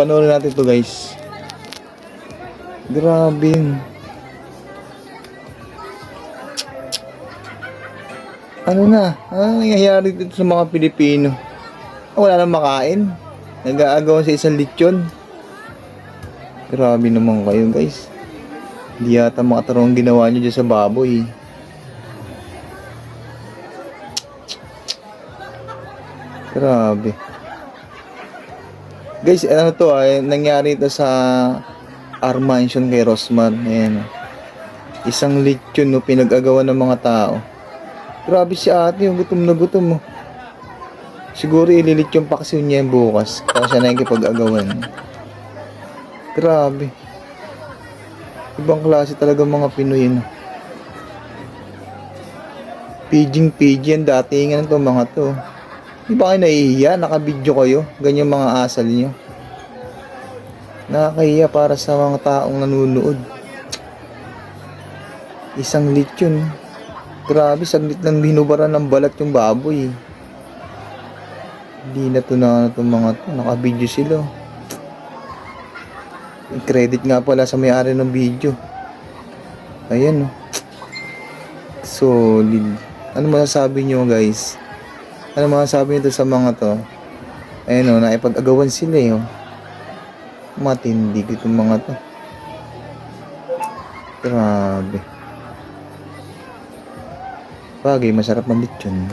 Panoorin natin to guys. Grabe. Ano na? Ano nangyayari dito sa mga Pilipino? Wala nang makain. Nag-aagawan sa isang lechon. Grabe naman kayo guys. Hindi yata makatarong ginawa nyo dyan sa baboy. Grabe. Guys, ano to ay nangyari ito sa R Mansion kay Rosmar. Ayan. oh. Isang lechon no pinag-agawan ng mga tao. Grabe si ate, yung gutom na gutom mo. Siguro ililit yung paksiw niya yung bukas. Kaya siya nakikipag-agawan. Grabe. Ibang klase talaga mga Pinoy. No? Pidging pidging, datingan to mga to. Di ba kayo nahihiya? Nakabidyo kayo. Ganyan mga asal nyo. Nakakahiya para sa mga taong nanunood. Isang lechon. Grabe, saglit lang binubaran ng balat yung baboy. Hindi na to na itong mga to. Nakabidyo sila. Yung credit nga pala sa may-ari ng video. Ayan oh. Solid. Ano masasabi nyo guys? Ano masasabi nyo sa mga to? Ayan o, naipag-agawan sila eh oh. Matindi itong mga to. Grabe. Bagay, masarap ang lechon.